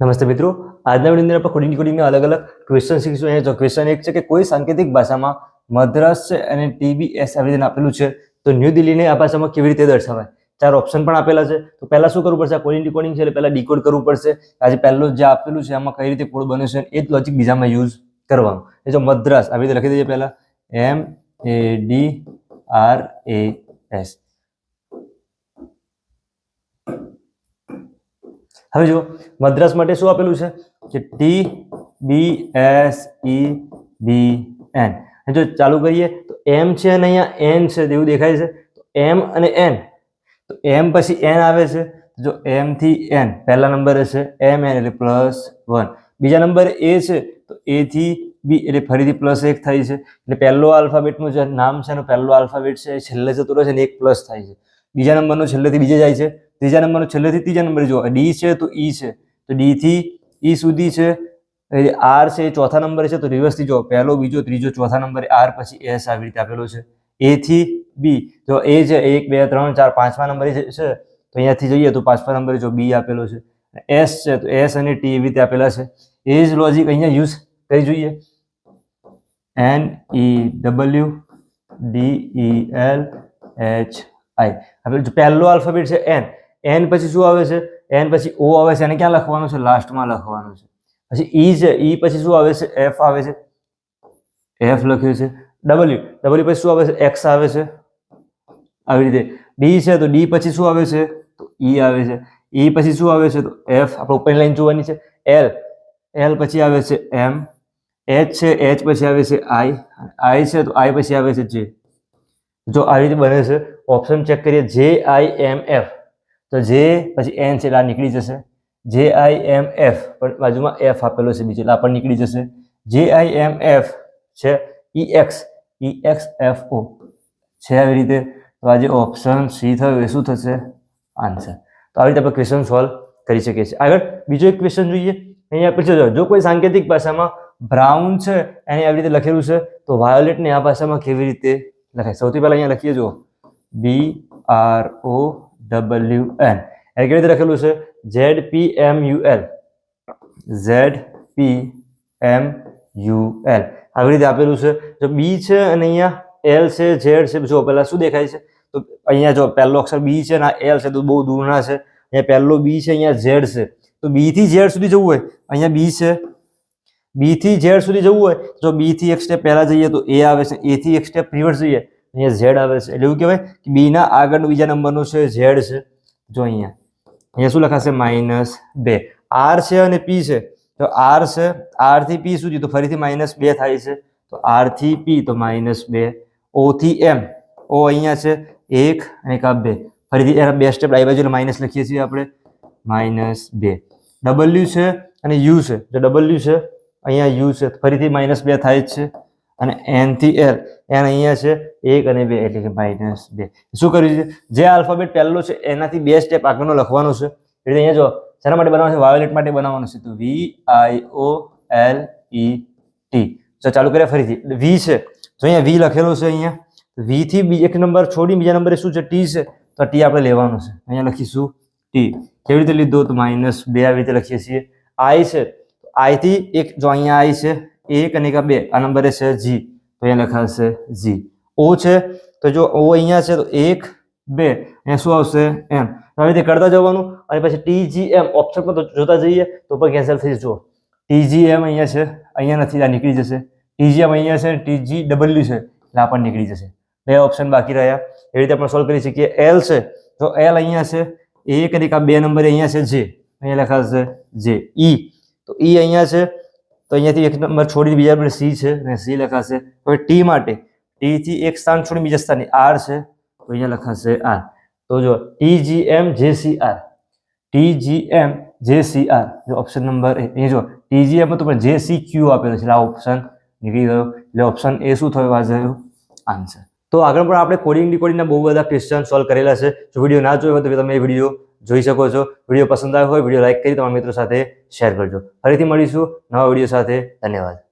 નમસ્તે મિત્રો. આજના વિડીયોની આપણે કોડિંગ કોડિંગના અલગ અલગ ક્વેશ્ચન શીખીશું. અહીંયા જો ક્વેશ્ચન એક છે કે કોઈ સાંકેતિક ભાષામાં મદ્રાસ છે અને ટીબીએસ આવી રીતે આપેલું છે, તો ન્યૂ દિલ્હીને આ ભાષામાં કેવી રીતે દર્શાવાય? ચાર ઓપ્શન પણ આપેલા છે. તો પહેલા શું કરવું પડશે? કોડિંગ ડિકોડિંગ છે એટલે પહેલા ડીકોડ કરવું પડશે. આજે પહેલું જે આપેલું છે, આમાં કઈ રીતે કોડ બન્યો છે એ જ લોજિક બીજામાં યુઝ કરવાનો. એ જો મદ્રાસ, આવી રીતે લખી દઈએ પહેલા. M A D R A S હવે જો મદ્રાસ માટે શું આપેલું છે? કે T B S E B N જો ચાલુ કરીએ, તો એમ છે અને અહીંયા એન છે તેવું દેખાય છે. તો એમ અને એન તો એમ પછી એન આવે છે. જો એમ થી એન પહેલા નંબરે છે એમ એન એટલે પ્લસ વન બીજા નંબર એ છે, તો એ થી બી એટલે ફરીથી પ્લસ એક થાય છે. એટલે પહેલો આલ્ફાબેટનું જે નામ છે એનો પહેલો આલ્ફાબેટ છે, એ છેલ્લે જતો રહે છે અને એક પ્લસ થાય છે. બીજા નંબરનો છેલ્લેથી બીજે જાય છે. ત્રીજા નંબરનો છેલ્લેથી ત્રીજા નંબરે જો ડી છે તો ઈ છે. તો ડી થી ઈ સુધી છે. આર છે એ ચોથા નંબરે છે. તો રિવર્સથી જો પહેલો, બીજો, ત્રીજો, ચોથા નંબરે આર પછી એસ આવી રીતે આપેલો છે. એ થી બી જો એ છે એક, બે, ત્રણ, ચાર, પાંચમા નંબરે છે તો અહીંયાથી જઈએ તો પાંચમા નંબરે જો બી આપેલો છે. એસ છે તો એસ અને ટી એવી રીતે આપેલા છે. એ જ લોજિક અહીંયા યુઝ કરી જોઈએ. N E W D E L H I હવે પહેલો આલ્ફાબેટ છે એન એન પછી શું આવે છે? એન પછી ઓ આવે છે. એને ક્યાં લખવાનું છે? લાસ્ટમાં લખવાનું છે. પછી ઈ છે. ઈ પછી શું આવે છે? એફ આવે છે. એફ લખ્યું છે. ડબલ્યુ ડબલ્યુ પછી શું આવે છે? એક્સ આવે છે. આવી રીતે. ડી છે તો ડી પછી શું આવે છે? તો ઈ આવે છે. ઈ પછી શું આવે છે? તો એફ આપણે ઉપરની લાઈન જોવાની છે. એલ એલ પછી આવે છે એમ એચ છે. એચ પછી આવે છે આઈ આઈ છે તો આઈ પછી આવે છે જે જો આવી રીતે બને છે ઓપ્શન ચેક કરીએ. જે આઈ એમ એફ તો જે પછી એન છે એટલે આ નીકળી જશે. જે આઈ એમ એફ પણ બાજુમાં એફ આપેલો છે બીજો એટલે આ પણ નીકળી જશે. જે આઈ એમ એફ છે E X E X F O છે આવી રીતે? તો આજે ઓપ્શન સી થયો, એ શું થશે? આન્સર તો આવી રીતે આપણે ક્વેશ્ચન સોલ્વ કરી શકીએ છીએ. આગળ બીજો એક ક્વેશ્ચન જોઈએ. અહીંયા પૂછ્યો જો કોઈ સાંકેતિક ભાષામાં બ્રાઉન છે, એને આવી રીતે લખેલું છે, તો વાયોલેટને આ ભાષામાં કેવી રીતે લખાય? સૌથી પહેલાં અહીંયા લખીએ જો B R O W N A કેવી રીતે લખેલું છે? Z P M U L Z P M U L આવી રીતે આપેલું છે. જો બી છે અને અહીંયા એલ છે, ઝેડ છે, જો પહેલાં શું દેખાય છે? તો અહીંયા જો પહેલો અક્ષર બી છે ને એલ છે, તો બહુ દૂરના છે. અહીંયા પહેલો બી છે, અહીંયા ઝેડ છે. તો બી થી ઝેડ સુધી જવું હોય? અહીંયા બી છે. બી થી ઝેડ સુધી જવું હોય? જો બી થી એક સ્ટેપ પહેલાં જઈએ તો એ આવે છે. એ થી એક સ્ટેપ રિવર્સ જઈએ. અહીંયા ઝેડ આવે છે. એટલે એવું કહેવાય કે બીના આગળનું બીજા નંબરનું છે ઝેડ છે. જો અહીંયા. અહીંયા શું લખાશે? માઇનસ બે. આર છે અને પી છે. તો આર છે આરથી પી સુધી. તો ફરીથી માઇનસ બે થાય છે. તો આરથી પી તો માઇનસ બે. ઓથી એમ ઓ અહીંયા છે. એક અને એક બે. ફરીથી એના બે સ્ટેપ ડાઈ બાજુ માઇનસ લખીએ છીએ આપણે. માઇનસ બે. ડબલ્યુ છે અને યુ છે. જો ડબલ્યુ છે, અહીંયા યુ છે. ફરીથી માઇનસ બે થાય જ છે. અને એનથી એલ એન અહીંયા છે, એક અને બે, એટલે કે માઇનસ બે. શું કર્યું છે? જે આલ્ફાબેટ પહેલો છે, એનાથી બે સ્ટેપ આગળનો લખવાનો છે. એટલે અહીંયા જો શેના માટે બનાવવાનું છે? વાયોલેટ માટે બનાવવાનું છે. તો વી આઈ ઓ એલ ઈ ટી તો ચાલુ કર્યા ફરીથી. વી છે. તો અહીંયા વી લખેલો છે અહીંયા વી થી એક નંબર છોડી બીજા નંબરે શું છે? ટી છે. તો ટી આપણે લેવાનું છે. અહીંયા લખીશું ટી કેવી રીતે લીધો? તો માઇનસ બે આવી રીતે લખીએ છીએ. આઈ છે. આઈ થી એક, જો અહીંયા આઈ છે એક અને બે. આ નંબરે છે જી. તો અહીંયા લખાશે જી. ઓ છે, તો જો ઓ અહીંયા છે, તો એક, બે. અહીંયા શું આવશે? એમ. આવી રીતે કરતા જવાનું અને પછી ટી જી એમ ઓપ્શન પર જોતા જઈએ, તો પણ કેન્સલ થઈ જશે. ટી જી એમ અહીંયા છે, અહીંયા નથી, આ નીકળી જશે. ટી જી એમ અહીંયા છે ટી જી ડબલ્યુ છે, એટલે આ પણ નીકળી જશે. બે ઓપ્શન બાકી રહ્યા. એવી રીતે આપણે સોલ્વ કરી શકીએ. એલ છે, તો એલ અહીંયા છે, એક અને આ બે નંબરે અહીંયા છે જે અહીંયા લખાશે જે ઈ તો ઈ અહીંયા છે તો અહીંયાથી એક નંબર છોડી બીજા નંબર સી છે અને સી લખાશે. હવે ટી માટે ટી થી એક સ્થાન છોડી બીજા સ્થાને આર છે. તો અહીંયા લખાશે આર. તો જો T G M J C R. T G M J C R. જો ઓપ્શન નંબર એ અહીં જો ટી જી એમ હતું પણ જે સી ક્યુ આપેલો છે, આ ઓપ્શન નીકળી ગયો. એટલે ઓપ્શન એ શું થયો? આજે આન્સર તો આગળ પણ આપણે કોડિંગ ડીકોડિંગના બહુ બધા ક્વેશ્ચન સોલ્વ કરેલા છે. જો વીડિયો ના જોયો હોય તો તમે એ વીડિયો જોઈ શકો છો. વીડિયો પસંદ આવ્યો હોય, વીડિયો લાઇક કરી તમારા મિત્રો સાથે શેર કરજો. ફરીથી મળીશું નવા વીડિયો સાથે. ધન્યવાદ.